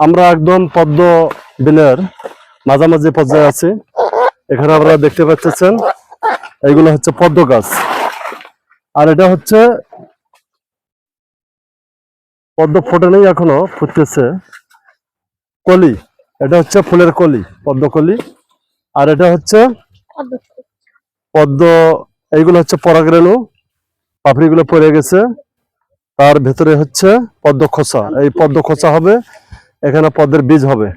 আমরা একদম পদ্ম বিলের মাঝামাঝি পর্যায়ে আছি। এখানে আপনারা দেখতে পাচ্ছেন এইগুলো হচ্ছে পদ্ম গাছ। আর এটা হচ্ছে পদ্ম ফোটে নেই এখনও ফুটতেছে। কলি এটা হচ্ছে ফুলের কলি পদ্ম কলি। আর এটা হচ্ছে পদ্ম এইগুলো হচ্ছে পরাগরেণু পাপড়িগুলো পড়ে গেছে। তার ভেতরে হচ্ছে পদ্ম খোসা এই পদ্ম খোসা হবে এখানে পদ্মের বীজ হবে।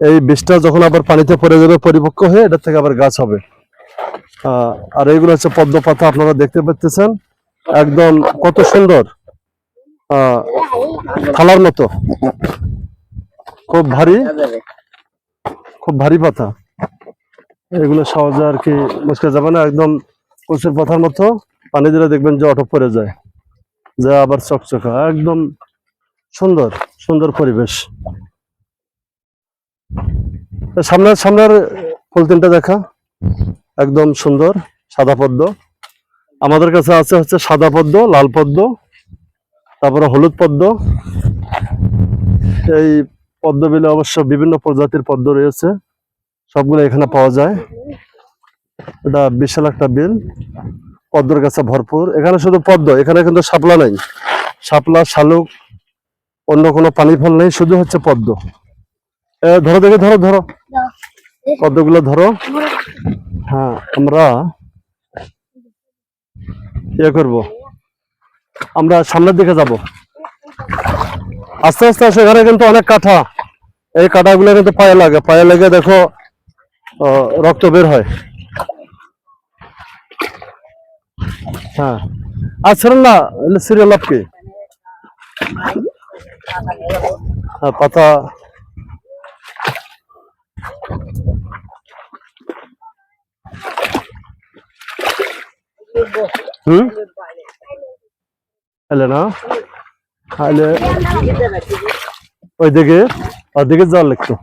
এই বীজটা যখন আবার পানিতে পড়ে যাবে, পরিপক্ক হয়ে এটা থেকে আবার গাছ হবে। আর এইগুলো হচ্ছে পদ্ম পাতা, আপনারা দেখতে পাচ্ছেন। একদম কত সুন্দর থালার মতো। খুব ভারী খুব ভারী পাতা। এগুলো সহজে আর কি মুসকে যাবে না, একদম কচুর পাতার মতো। পানি দিলে দেখবেন যে অটো পড়ে যায়, যা আবার চকচকা, একদম সুন্দর সুন্দর পরিবেশ। সামনের সামনের তিনটা দেখা। একদম সুন্দর, সাদা পদ্ম। আমাদের কাছে আছে হচ্ছে সাদা পদ্ম, লাল পদ্ম, তারপরে হলুদ পদ্ম। এই পদ্ম বিলে অবশ্য বিভিন্ন প্রজাতির পদ্ম রয়েছে। সবগুলো এখানে পাওয়া যায়। এটা বিশাল একটা বিল। পদ্মর গাছে ভরপুর। এখানে শুধু পদ্ম, এখানে কিন্তু শাপলা নাই। শাপলা, শালুক অন্য কোনো পানি ফল নেই, শুধু হচ্ছে পদ্ম। ধরো দেখে, ধরো ধরো। পদ্মগুলো ধরো। হ্যাঁ আমরা ইয়ে করব। আমরা সামনের দিকে যাব। আস্তে আস্তে আসে, এখানে কিন্তু অনেক কাঁঠা। এই কাঁটাগুলো কিন্তু পায়ে লাগে। পায়ে লেগে দেখো রক্ত বের হয়। হ্যাঁ। আচ্ছা না, সিরিয়াল আপ কি? পাতা হুম? এলে না? তাহলে ওই দিকে ওদিকে যাওয়ার লিখতো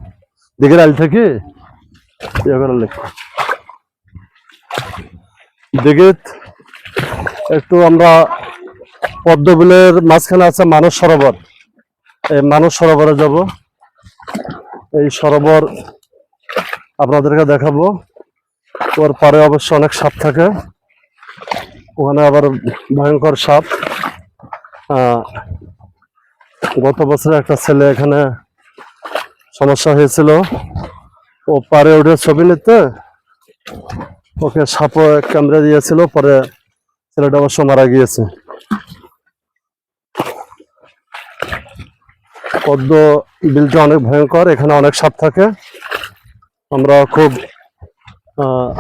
দিকের আল থেকে? ইয়ে করার লিখতো দিকে একটু আমরা পদ্মবিলের মাঝখানে আছে মানস সরোবর। মানস সরোবরে যাব। এই সরোবর আপনাদেরকে দেখাবো। ওর পারে অবশ্য অনেক সাপ থাকে। ওখানে আবার ভয়ঙ্কর সাপ। গত বছর একটা ছেলে এখানে সমস্যা হয়েছিল। ও পারে উঠে ছবি নিতে ওকে সাপ ক্যামেরা দিয়েছিল, পরে ছেলেটা অবশ্য মারা গিয়েছে। পদ্ম বিলটা অনেক ভয়ঙ্কর, এখানে অনেক সাপ থাকে। আমরা খুব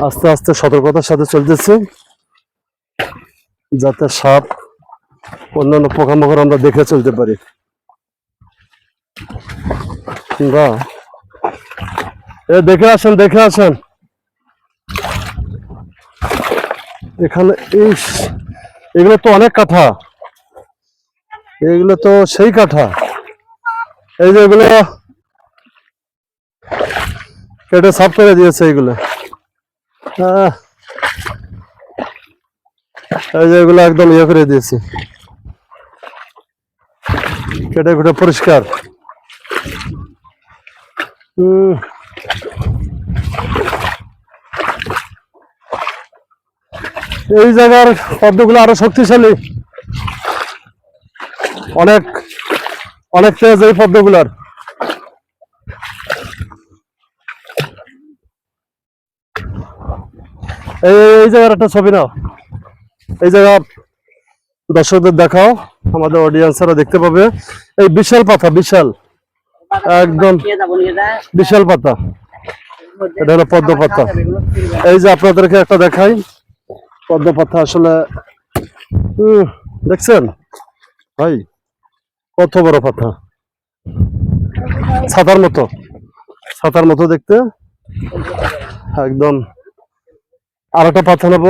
আস্তে আস্তে সতর্কতার সাথে চলতেছি, যাতে সাপ অন্যান্য পোকামাকড় আমরা দেখে চলতে পারি। বা, এ, দেখে আসেন দেখে আসেন। এখানে এগুলো তো অনেক কাঠা এগুলো তো সেই কাঠা এই যে এগুলো কেটে সাফ করে দিয়েছে এগুলো। এই যে এগুলো একদম ইয়ে করে দিয়েছে। কেটে কুটে পরিষ্কার। হুম এই জায়গার পদ্মগুলো আরও শক্তিশালী। অনেক অনেক তেজ এই পদ্মগুলার। এই জায়গার একটা ছবি নাও। এই জায়গা দর্শকদের দেখাও, আমাদের অডিয়েন্সরা দেখতে পাবে। এই বিশাল পাতা, বিশাল। একদম বিশাল পাতা। এটা হলো পদ্ম পাতা। এই যে আপনাদেরকে একটা দেখাই। পদ্ম পাতা আসলে দেখছেন? ভাই কত বড় পাতা? ছাতার মতো। ছাতার মতো দেখতে। একদম। আর একটা পাতা নেব।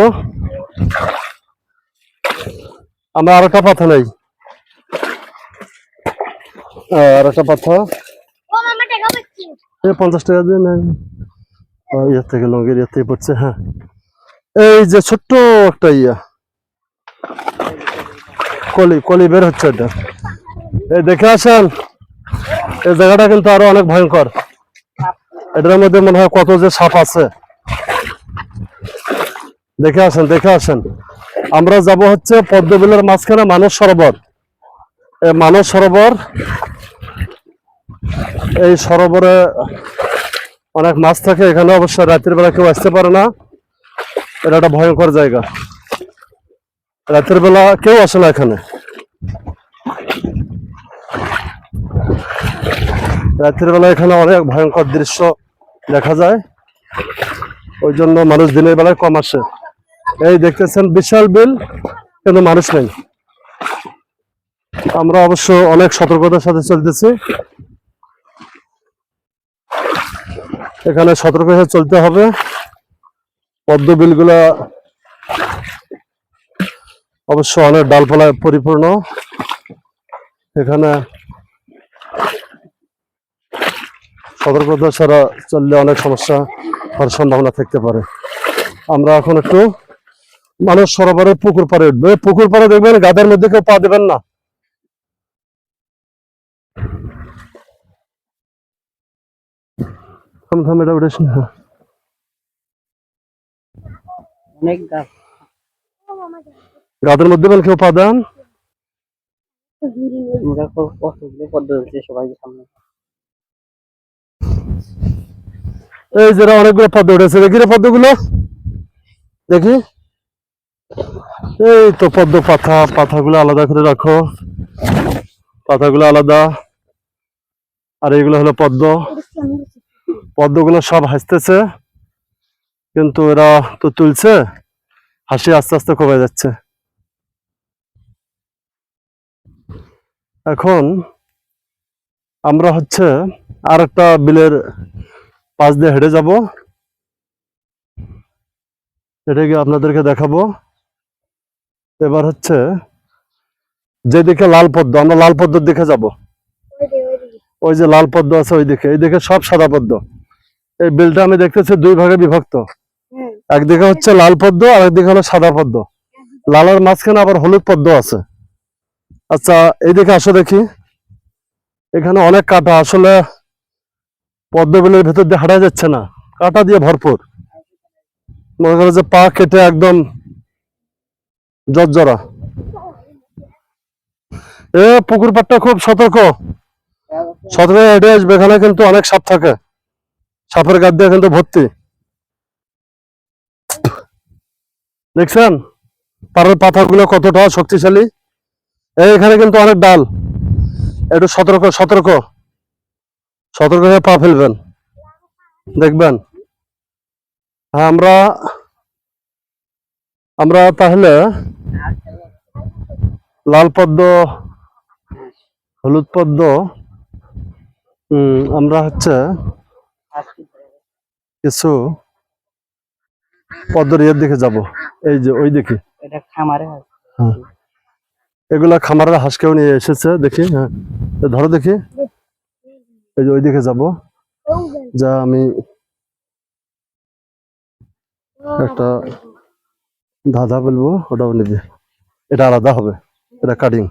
আমরা আর একটা পাতা নেই। আর একটা পাতা। এই পঞ্চাশ টাকা দিয়ে নেন। ইয়ার থেকে লঙ্গের ইয়ের থেকে পড়ছে হ্যাঁ। এই যে ছোট্ট একটা ইয়া। কলি কলি বের হচ্ছে এটা দেখে আসেন, এই জায়গাটা কিন্তু আরও অনেক ভয়ঙ্কর। এটার মধ্যে মনে হয় কত যে সাপ আছে। দেখে আসেন দেখে আসেন। আমরা যাব হচ্ছে পদ্মবিলের মাঝখানে মানস সরোবর। এই মানস সরোবর, এই সরোবরে অনেক মাছ থাকে, এখানে অবশ্য রাতের বেলা কেউ আসতে পারে না। এটা একটা ভয়ঙ্কর জায়গা। রাতের বেলা কেউ আসে না এখানে। রাতের বেলা এখানে অনেক ভয়ঙ্কর দৃশ্য দেখা যায়। ওই জন্য মানুষ দিনের বেলায় কম আসে। এই দেখতেছেন বিশাল বিল, কিন্তু মানুষ নেই। আমরা অবশ্য অনেক সতর্কতার সাথে চলতেছি। এখানে সতর্ক হয়ে চলতে হবে। পদ্ম বিলগুলা অবশ্য অনেক ডালপালায় পরিপূর্ণ। এখানে সতর্কতা ছাড়া চললে অনেক সমস্যা হওয়ার সম্ভাবনা থাকতে পারে। আমরা এখন একটু মানুষ সরোবরে পুকুর পাড়ে উঠবে। পুকুর পাড়ে দেখবেন গাদের মধ্যে কেউ পা দেবেন না। থাম থাম এটা উঠেস না। অনেক গাছ। গাদের মধ্যে কেউ পা দেন? আমরা খুব কতগুলো পদ্ম হচ্ছে সবাইকে সামনে। এই যেটা অনেকগুলো পদ্ম উঠেছে, দেখি রে পদ্মগুলো। দেখি। এই তো পদ্ম পাতা পাতাগুলো আলাদা করে রাখো। পাতাগুলো আলাদা। আর এইগুলো হলো পদ্ম। পদ্মগুলো সব হাসতেছে, কিন্তু এরা তো তুলছে, হাসি আস্তে আস্তে কমে যাচ্ছে। এখন আমরা হচ্ছে আর একটা বিলের পাশ দিয়ে হেঁটে যাব। হেঁটে গিয়ে আপনাদেরকে দেখাবো। এবার হচ্ছে যেদিকে লাল পদ্ম আমরা লাল পদ্মর দিকে যাব। ওই যে লাল পদ্ম আছে ওই দিকে এই দিকে সব সাদা পদ্ম। এই বিলটা আমি দেখতেছি দুই ভাগে বিভক্ত। একদিকে হচ্ছে লাল পদ্ম আর একদিকে হলো সাদা পদ্ম। লালের মাঝখানে আবার হলুদ পদ্ম আছে। আচ্ছা এইদিকে আসো দেখি। এখানে অনেক কাটা, আসলে পদ্মবিলের ভেতর দিয়ে হাঁটা যাচ্ছে না। কাটা দিয়ে ভরপুর। মনে করো যে পা কেটে একদম জর্জরা। এ, পুকুর পাড়টা খুব সতর্ক। সতর্ক হেঁটে আসবে, এখানে কিন্তু অনেক সাপ থাকে। সাপের গাছ দিয়ে কিন্তু ভর্তি। দেখছেন? পাড়ের পাতাগুলো কতটা শক্তিশালী। এখানে কিন্তু অনেক ডাল। একটু সতর্ক সতর্ক। সতর্ক হয়ে পা ফেলবেন। দেখবেন। হ্যাঁ আমরা আমরা তাহলে লাল পদ্ম হলুদ পদ্ম আমরা হচ্ছে কিছু পদ্মর ইয়ের দিকে যাব। এই যে ওই দিকে এটা খামারে হয়। এগুলা খামারের হাঁসকেও নিয়ে এসেছে, দেখি হ্যাঁ। ধরো দেখি। এই যে ওই দিকে যাব। যা আমি একটা ধাঁধা বলব ওটাও নিবি। এটা আলাদা হবে, এটা কাটিং